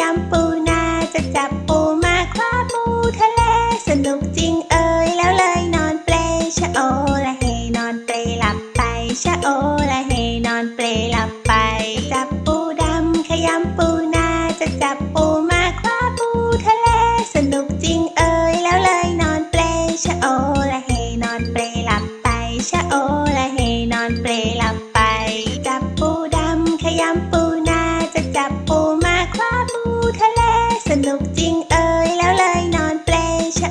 ยำปูนาจะจับปูมาคว้าปูทะเล สนุกจริงเอ่ยแล้วเลยนอนเปลชะโอละเฮนอนเปลหลับไปชะโอละเฮนอนเปลหลับไป จับปูดำขยำปูนาจะจับปูมาคว้าปูทะเล สนุกจริงเอ่ยแล้วเลยนอนเปลชะโอละเฮนอนเปลหลับไปชะโอ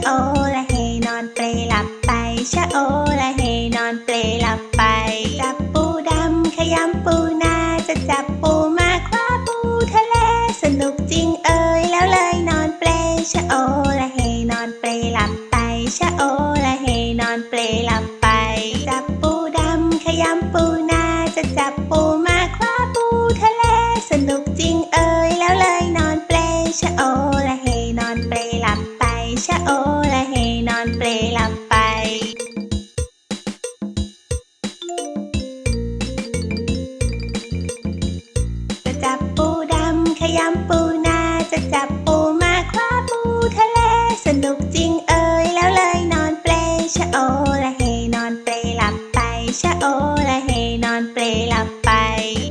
โอละเฮนอนเปลหลับไปชะโอละเฮนอนเปลหลับไป จับปูดำขยำปูนาจะจับปูมาคว้าปูทะเล สนุกจริงเอ่ยแล้วเลยนอนเปลชะโอละเฮนอนเปลหลับไปชะโอละเฮนอนเปลหลับไป จับปูดำขยำปูนาจะจับปูมาคว้าปูทะเล สนุกจริงเอ่ยแล้วเลยนอนเปลชะโอ จับปูดำขยำปูนาจะจับปูมาคว้าปูทะเลสนุกจริงเอ่ยแล้วเลยนอนเปลชะโอละเฮนอนเปลหลับไปชะโอละเฮนอนเปลหลับไป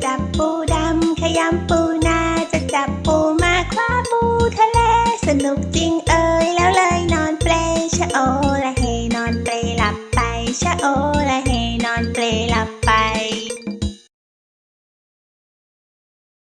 จับปูดำขยำปูนาจะจับปูมาคว้าปูทะเลสนุกจริงเอ่ยแล้วเลยนอนเปลชะโอละเฮนอนเปลหลับไปชะโอ